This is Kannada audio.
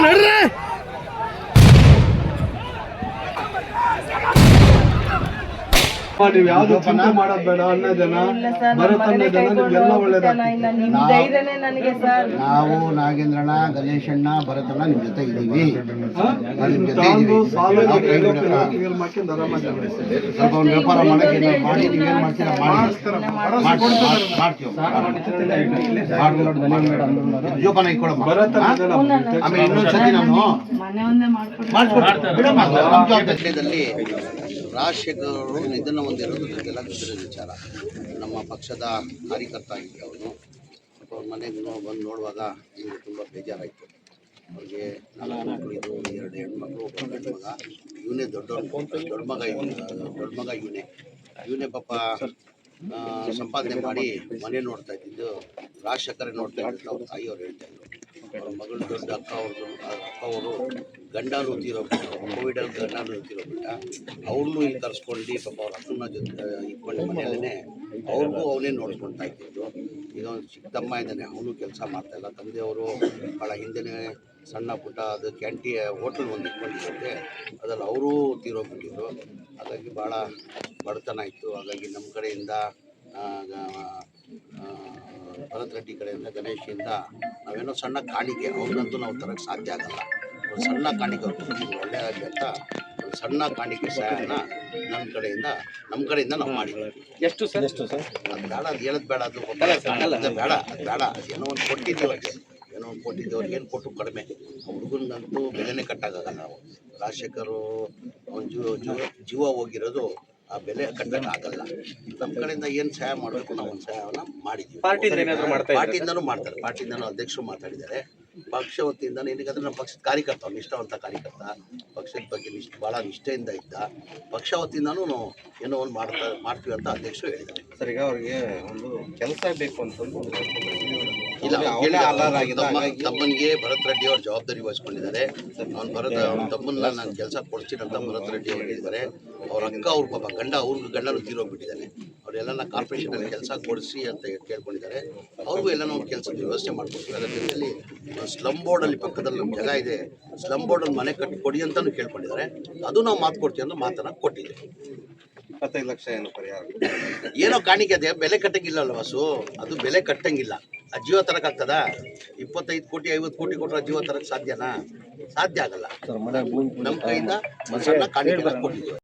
நடுறேன். ನೀವು ಯಾವ್ದು ಚಿಂತೆ ಮಾಡೋದ್ ಬೇಡ ಅನ್ನ ಜನ ಭರತ್ ಅನ್ನ ಜನ ನಿಮ್ಗೆಲ್ಲ ಒಳ್ಳೇದಾಗ್ತದೆ. ಇಲ್ಲ ನಿಮ್ ಧೈರ್ಯನೇ ನನಗೆ ಸರ್. ನಾವು ನಾಗೇಂದ್ರಣ್ಣ ಗಣೇಶಣ್ಣ ಭರತಣ್ಣ ನಿಮ್ ಜೊತೆ ಇದೀವಿ ಸ್ವಲ್ಪ ಒಂದು ವ್ಯಾಪಾರ ಮಾಡಕ್ಕೆ ಮಾಡಿ ನೀವೇನ್ ಮಾಡ್ತೀರಾ? ಮಾಡಿ. ಮಾಡಿ, ಮಾಡ್ತೀವಿ. ಜೋಪಾನ ಜನ ಆಮೇಲೆ ಇನ್ನೊಂದ್ಸತಿ ನಾನು ಮನೆ ರಾಜಶೇಖರ್ ಅವರು ನಿಧನ ಹೊಂದಿರೋದು ನಮಗೆಲ್ಲ ಗೊತ್ತಿರೋ ವಿಚಾರ. ನಮ್ಮ ಪಕ್ಷದ ಕಾರ್ಯಕರ್ತ ಆಗಿದ್ದೆ ಅವನು ಅವ್ರ ಮನೆಗೆ ನೋ ಬಂದು ನೋಡುವಾಗ ನಿಮಗೆ ತುಂಬ ಬೇಜಾರಾಯಿತು. ಅವ್ರಿಗೆ ನಾಲ್ಕು ಮಕ್ಕಳು ಎರಡು ಹೆಣ್ಮಕ್ಳು, ಒಬ್ಬ ಗಂಡು ಮಗ. ಇವನೇ ದೊಡ್ಡ ದೊಡ್ಡ ಮಗ ಇವನು, ದೊಡ್ಡ ಮಗ ಇವನೇ. ಇವನೇ ಪಾಪ ಸಂಪಾದನೆ ಮಾಡಿ ಮನೆ ನೋಡ್ತಾ ಇದ್ದಿದ್ದು ರಾಜಶೇಖರೇ ನೋಡ್ತಾ ಇದ್ದಿದ್ದು ಅವ್ರ ತಾಯಿಯವ್ರು ಹೇಳ್ತಾ ಇದ್ರು. ಮಗಳು ದೊಡ್ಡ ಅಕ್ಕ ಅವ್ರದ್ದು ಅಕ್ಕ ಅವರು ಗಂಡನೂ ತೀರೋಗ್ಬಿಟ್ಟು ಕೋವಿಡಲ್ಲಿ ಗಂಡನೂ ತೀರೋಗ್ಬಿಟ್ಟ ಅವ್ರನ್ನೂ ಇಲ್ಲಿ ಕರ್ಸ್ಕೊಂಡು ಪಾಪ ಅವ್ರ ಅಕ್ಕನ ಜೊತೆ ಇಟ್ಕೊಂಡು ಮನೆಯಲ್ಲೇ ಅವ್ರಿಗೂ ಅವನೇ ನೋಡ್ಕೊಳ್ತಾ ಇದ್ದಿದ್ದು. ಇದೊಂದು ಚಿಕ್ಕ ತಮ್ಮ ಇದ್ದಾನೆ, ಅವನು ಕೆಲಸ ಮಾಡ್ತಾ ಇಲ್ಲ. ತಂದೆಯವರು ಭಾಳ ಹಿಂದೆನೇ ಸಣ್ಣ ಪುಟ್ಟ, ಅದು ಕ್ಯಾಂಟಿ ಹೋಟ್ಲ್ ಒಂದು ಇಟ್ಕೊಂಡಿರುತ್ತೆ ಅದರಲ್ಲಿ ಅವರೂ ತೀರೋಗ್ಬಿಟ್ಟಿದ್ರು ಹಾಗಾಗಿ ಭಾಳ ಬಡತನ ಇತ್ತು. ಹಾಗಾಗಿ ನಮ್ಮ ಕಡೆಯಿಂದ ಭರತ್ ಕಡೆಯಿಂದ ಗಣೇಶಿಂದ ನಾವೇನೋ ಸಣ್ಣ ಕಾಣಿಕೆ ಅವ್ರಂತೂ ನಾವು ತರಕ್ಕೆ ಸಾಧ್ಯ ಆಗಲ್ಲ. ಒಂದು ಸಣ್ಣ ಕಾಣಿಕೆ ಅವ್ರು ಕೊಟ್ಟಿದ್ರು ಒಳ್ಳೆಯದಾಗಲಿ ಅಂತ ಒಂದು ಸಣ್ಣ ಕಾಣಿಕೆ ಸಹಾಯನ ನಮ್ಮ ಕಡೆಯಿಂದ ನಮ್ಮ ಕಡೆಯಿಂದ ನಾವು ಮಾಡಿದ್ದೀವಿ. ಎಷ್ಟು ಸರ್? ಎಷ್ಟು ಸರ್? ಅದು ಬೇಡ ಅದು ಹೇಳೋದು ಬೇಡ ಅದು ಅದು ಬೇಡ ಅದು ಬೇಡ ಅದು ಏನೋ ಒಂದು ಕೊಟ್ಟಿದ್ದೀವಿ ಅವ್ರಿಗೆ. ಏನೋ ಒಂದು ಕೊಟ್ಟಿದ್ದೀವಿ ಅವ್ರಿಗೆ ಏನು ಕೊಟ್ಟು ಕಡಿಮೆ? ಹುಡುಗನಿಗಂತೂ ಬೆಲೆನೇ ಕಟ್ಟಾಗಲ್ಲ ನಾವು. ರಾಜಶೇಖರು ಅವ್ನು ಜೀವ ಜೀವ ಜೀವ ಹೋಗಿರೋದು ಆ ಬೆಲೆ ಕಟ್ಟಕ್ಕಾಗಲ್ಲ ನಮ್ಮ ಕಡೆಯಿಂದ ಏನು ಸಹಾಯ ಮಾಡಬೇಕು ನಾವು ಒಂದು ಸಹಾಯವನ್ನು ಮಾಡಿದ್ದೀವಿ ಪಾರ್ಟಿಯಿಂದ ಏನಾದ್ರು ಮಾಡ್ತಾ ಇದ್ದೀರಾ? ಪಾರ್ಟಿಯಿಂದನೂ ಮಾಡ್ತಾರೆ. ಪಾರ್ಟಿಯಿಂದನೂ ಅಧ್ಯಕ್ಷರು ಮಾತಾಡಿದ್ದಾರೆ. ಪಕ್ಷ ವತಿಯಿಂದ ಏನಕ್ಕಂದ್ರೆ ನಮ್ಮ ಪಕ್ಷದ ಕಾರ್ಯಕರ್ತ ನಿಷ್ಠಾವಂತ ಕಾರ್ಯಕರ್ತ. ಪಕ್ಷದ ಬಗ್ಗೆ ನಿಷ್ಠ ಭಾಳ ನಿಷ್ಠೆಯಿಂದ ಇದ್ದ. ಪಕ್ಷ ವತಿಯಿಂದನೂ ನಾವು ಏನೋ ಒಂದು ಮಾಡ್ತಾ ಮಾಡ್ತೀವಿ ಅಂತ ಅಧ್ಯಕ್ಷರು ಹೇಳಿದ್ದಾರೆ. ಸರ್ ಈಗ ಅವ್ರಿಗೆ ಒಂದು ಕೆಲಸ ಬೇಕು ಅಂತಂದು ಇಲ್ಲ ತಮ್ಮನಿಗೆ ಭರತ್ ರೆಡ್ಡಿ ಅವರು ಜವಾಬ್ದಾರಿ ವಹಿಸ್ಕೊಂಡಿದ್ದಾರೆ. ಅವ್ನು ಭರತ್ ಅವ್ನ ತಮ್ಮನ್ನ ನಾನು ಕೆಲಸ ಕೊಡ್ತೀನಿ ಅಂತ ಭರತ್ ರೆಡ್ಡಿ ಅವರು ಹೇಳಿದ್ದಾರೆ. ಅವ್ರ ಅಕ್ಕ ಅವ್ರ ಪಾಪ ಗಂಡ ಅವ್ರಿಗೆ ಗಂಡನೂ ತೀರೋಗ್ಬಿಟ್ಟಿದ್ದಾನೆ ಅವರೆಲ್ಲ ಕಾರ್ಪೊರೇಷನಲ್ಲಿ ಕೆಲಸ ಕೊಡಿಸಿ ಅಂತ ಕೇಳ್ಕೊಂಡಿದ್ದಾರೆ. ಅವ್ರಿಗೂ ಎಲ್ಲ ನಾವು ಕೆಲಸದ ವ್ಯವಸ್ಥೆ ಮಾಡ್ಕೊಡ್ತೀವಿ. ಅದರ ಜೊತೆಯಲ್ಲಿ ಸ್ಲಮ್ ಬೋರ್ಡಲ್ಲಿ ಪಕ್ಕದಲ್ಲಿ ಒಂದು ಜಾಗ ಇದೆ. ಸ್ಲಮ್ ಬೋರ್ಡಲ್ಲಿ ಮನೆ ಕಟ್ಟಿ ಕೊಡಿ ಅಂತಲೂ ಕೇಳ್ಕೊಂಡಿದ್ದಾರೆ. ಅದು ನಾವು ಮಾತು ಕೊಡ್ತೀವಿ ಅಂತ ಮಾತನ್ನ ಕೊಟ್ಟಿದ್ದೀವಿ ಇಪ್ಪತ್ತೈದು ಲಕ್ಷ ಏನು ಪರಿಹಾರ? ಏನೋ ಕಾಣಿಕೆ ಅದೇ ಬೆಲೆ ಕಟ್ಟಂಗಿಲ್ಲ ಬಸ್ಸು ಅದು ಬೆಲೆ ಕಟ್ಟಂಗಿಲ್ಲ. ಆ ಜೀವ ತರಕ್ಕಾಗ್ತದ ಇಪ್ಪತ್ತೈದು ಕೋಟಿ ಐವತ್ತು ಕೋಟಿ ಕೊಟ್ಟರೆ ಜೀವ ತರಕ್ಕೆ ಸಾಧ್ಯನಾ? ಸಾಧ್ಯ ಆಗಲ್ಲ. ನಮ್ಮ ಕೈಯಿಂದ ಸಣ್ಣ ಕಾಣಿಕೆ ಕೊಟ್ಟಿದ್ದೀವಿ.